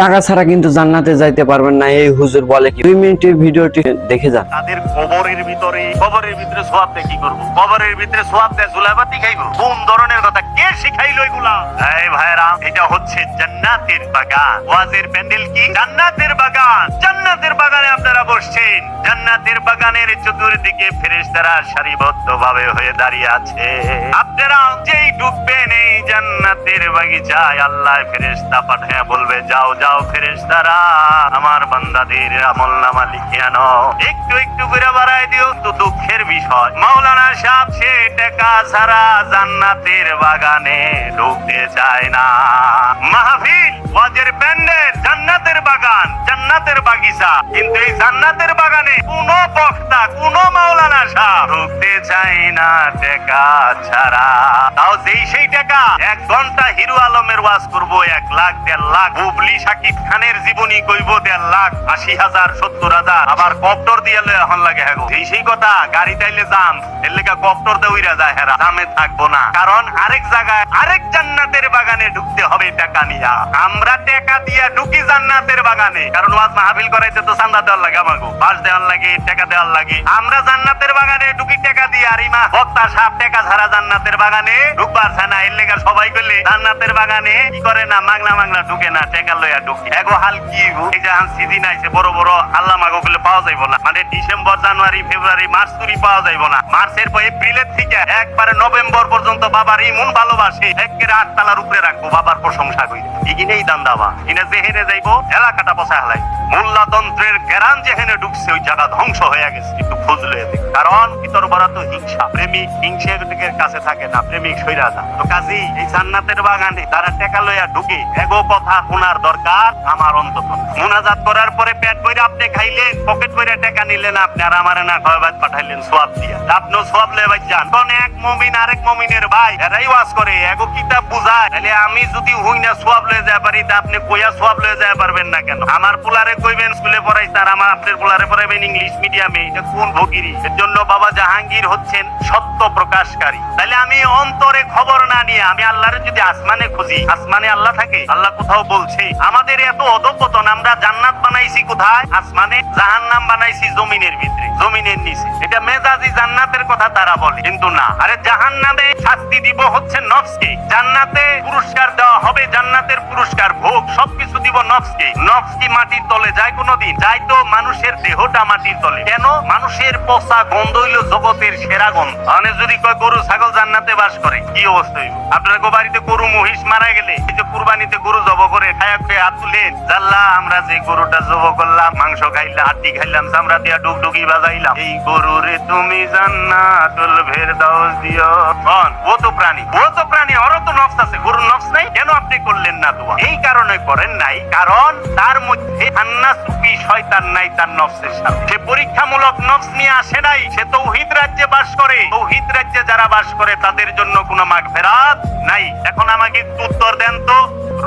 টাকা ছাড়া কিন্তু জান্নাতে যাইতে পারবেন না, এই হুজুর বলে কি? দুই মিনিটের ভিডিওটি দেখে যান। তাদের কবরের ভিতরে কবরের ভিতরে সোয়াব কি করব? কবরের ভিতরে সোয়াব দেয় জুলাবাতি খাইব? কোন ধরনের কথা? কে শিখাইলো এগুলা? এই ভাইরা এটা হচ্ছে জান্নাতের বাগান। ওয়াজের প্যান্ডেল কি? জান্নাতের বাগান। বসছেন জান্নাতের বাগানের চতুর্দিকে ফেরেশতারা সারিবদ্ধ ভাবে হয়ে দাঁড়িয়ে আছে। আপনারা যেই ঢুকবেন এই জান্নাতের বাগিচায় আল্লাহ ফেরেশতা পাঠায় বলবে, যাও যাও ফেরেশতারা, আমার বান্দাদের আমল নামা লিখে আনো একটু একটু করে বাড়াই দিও, তো দুঃখের বিষয়। মাওলানা সাহেব, সে টাকা ছাড়া জান্নাতের বাগানে ঢুকতে চায় না। মাহফিল, ওয়াজের প্যান্ডেল, জান্নাতের বাগান জান্নাতের বাগিচা। কিন্তু এই জান্নাতের বাগানে কোন বক্তা, কোন মাওলানা সাহেব ঢুকতে চায় না টাকা ছাড়া। তাও যেই সেই টাকা, এক ঘণ্টা হিরো আলমের ওয়াজ করব, এক লাখ, দেড় লাখ। বুবলি সাকিব খানের জীবনী কইব, দেড় লাখ, আশি হাজার, সত্তর হাজার। আবার কপ্টর দিয়ে এখন লাগে হ্যাঁ সেই সেই কথা, গাড়ি তাইলে যাম এর লেগা কপ্টর উইরা যায় হেরা। দামে থাকব না। কারণ আরেক জায়গায়, আরেক বাগানে ঢুকতে হবে টাকা নিয়া। আমরা টাকা দিয়া ঢুকি জান্নাতের বাগানে। কারণ ওয়াজ মাহফিল করাইতে তো চান্দা দেওয়ার লাগে আমাকে বাস দেওয়ার লাগে, টাকা দেওয়ার লাগে। আমরা জান্নাতের বাগানে ঢুকি টাকা দিয়ে আর ইমা বক্তা সাপ টাকা ছাড়া জান্নাতের বাগানে ঢুকবার না। এর লেগা সবাই করলে জান্নাতের বাগানে কি করে না? মাগনা মাগনা ঢুকে না, টাকা লইয়া ঢুকে। এগো হাল কি? এই যে সিজন আইছে, বড় বড় আল্লাহ মাগো গুলো পাওয়া যাইব না। মানে ডিসেম্বর, জানুয়ারি, ফেব্রুয়ারি, মার্চ তুরি পাওয়া যাইব না। মার্চের পর এপ্রিলের থেকে একবারে নভেম্বর পর্যন্ত বাবার ইমন ভালোবাসে। একের আট তালার উপরে রাখব বাবার প্রশংসা করি। এগিনেই দান দাবা ইনে যেহেনে যাইবো, এলাকাটা বসা হালাই। মোল্লাতন্ত্রের গেরান যেহেনে ঢুকছে ওই জায়গা ধ্বংস হয়ে গেছে। একটু খোঁজ লয়ে দেখ। কারণ ভিতর বড় তো হিংসা। প্রেমিক হিংসের কাছে থাকে না, প্রেমিক সইরা যা তো কাজী, এই জান্নাতের বাগানে তারা টেকা লইয়া ঢুকে এগো কথা শোনার দরকার আমার অন্তত মুনাজাত করার পরে পেট বইরা আপনি খাইলেন, পকেট বইরা টাকা নিলেন আপনি, আর আমারে না কয়বার পাঠাইলেন সোয়াব দিয়া। আপনিও সোয়াব লয়ে ভাই যান। কোন এক মমিন আরেক মমিনের ভাই, এরাই ওয়াজ করে, এগো কিতাব বুঝায়। তাহলে আমি যদি হুই সোয়াব লয়ে যায় পারি, তা আপনি কইয়া সোয়াব লয়ে যায় পারবেন না কেন? আমার পোলারে কইবেন, স্কুলে পড়াই তার আমার আপনার পোলারে পড়াইবেন ইংলিশ মিডিয়ামে, এটা কোন ভগিরি এর জন্য বাবা জাহাঙ্গীর হচ্ছেন সত্য প্রকাশকারী। তাহলে আমি অন্তরে খবর না নিয়ে, আমি আল্লাহরে যদি আসমানে খুঁজি, আসমানে আল্লাহ থাকে, আল্লাহ কোথাও বলছে, আমাদের এত অধপতন, আমরা জান্নাত বানাইছি কোথায়? আসমানে, জাহান্নাম বানাইছি জমিনের ভিতরে, জমিনের নিচে। এটা মেজাজি জান্নাতের কথা তারা বলে, কিন্তু না। আরে জাহান্নামে শাস্তি দিব হচ্ছে নফসকে। জান্নাতে পুরস্কার দেওয়া হবে, জান্নাতের পুরস্কার, ভোগ, সবকিছু দিব নফসকে। নফস কি মাটির তলে যায় কোনোদিন যাই তো মানুষের দেহটা মাটির তলে। কেন? মানুষের পচা গন্ধ হইল জগতের সেরা গন্ধ। মানে যদি কয় গরু, ছাগল জান্নাতে বাস করে, কি অবস্থা হইব? আপনার বাড়িতে গরু, মহিষ মারা গেলে, এই যে কুরবানিতে গরু জব করে, খায়া খেয়ে হাত তুলেন জাল্লা, আমরা যে গরুটা জব করলাম, মাংস খাইলাম হাড্ডি খাইলাম, চামড়া দিয়া ডুগডুগি বাজাইলাম। এই গরুরে তুমি জান্নাতুল দিও কন ও তো প্রাণী, ও তো প্রাণী ওরও তো নফস আছে। গরুর নফস নাই, কেন আপনি করলেন না দোয়া? এই কারণে করেন নাই, কারণ তার মধ্যে হান্না সুপি শয়তান নাই তার নফসের সাথে। সে পরীক্ষামূলক নফস নিয়ে আসে নাই, সে তৌহিদ রাজ্যে বাস করে, তৌহিদ রাজ্যে যারা বাস করে, তাদের জন্য কোনো মাগ ফেরাত নাই। এখন আমাকে একটু উত্তর দেন তো,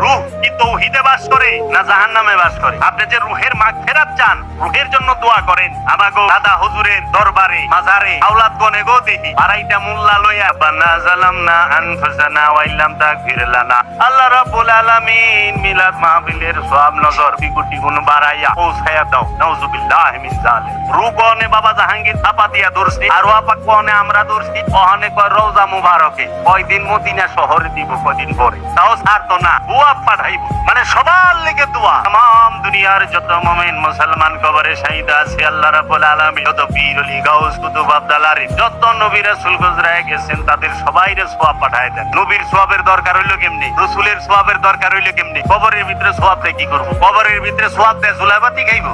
রুহ কি তৌহিদে বাস করে না জাহান্নামে বাস করে? আপনি যে রুহের মাগ ফেরাত চান, রুহের জন্য দোয়া করেন। আমাগো দাদা হুজুরের দরবারে, মাজারে আওলাদ গনে গো দেখি আড়াইটা মুল্লা লইয়া বানা জালামনা আনফুসানা ওয়াইল্লাম তাগফির লানা। আল্লাহ রাব্বুল আলামিন মিলাদ মাহফিলের সওয়াব নজর বিকুটি গুণ বাড়াইয়া পৌঁছায়া দাও। নাউজুবিল্লাহি মিন জালিম রূপনে বাবা জাহাঙ্গীর থাপা দিয়া দর্শি আর ওয়াপাক কোনে আমরা দর্শি ওখানে কয় রওজা মুবারকে। কয়দিন মদিনা শহরে দিব কয়দিন পরে তাও ছাড়তো না, দোয়া পাঠাইব। মানে সবার লেগে দোয়া। তাম দুনিয়ার যত মুমিন মুসলমান কবরে শহীদ আছে, আল্লাহ রাব্বুল আলামিন। যত পীর ওলি গাউস, কুতুব আব্দালারি যত নবী রাসূল গুজরায় গেছেন, তাদের সবাইরে সওয়াব পাঠায় দেন। নবীর সওয়াবের দরকার হইল কেমনি? রাসূলের সওয়াবের দরকার হইল কেমনি? কবরের ভিতরে সওয়াব দিয়ে কি করব? কবরের ভিতরে সওয়াব দিয়ে জুলাইবাতি খাইব?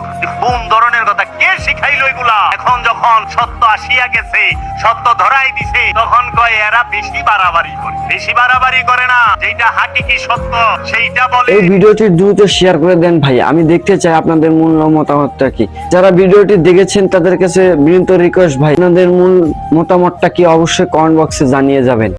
কোন ধরনের কথা? কে শিখাইলো এগুলা? এখন যখন সত্য আসিয়া গেছে সত্য ধরাই দিছে। তখন কয়, এরা বেশি বাড়াবাড়ি করে। বেশি বাড়াবাড়ি করে না যেটা হাকিকি সত্য, সেইটা বলে। এই ভিডিওটি দ্রুত শেয়ার করে দেন ভাই, আমি দেখতে চাই আপনাদের মূল মতামতটা কি। যারা ভিডিওটি দেখেছেন, তাদের কাছে বিনীত রিকোয়েস্ট ভাই, আপনাদের মূল মতামতটা কি অবশ্যই কমেন্ট বক্সে জানিয়ে যাবেন।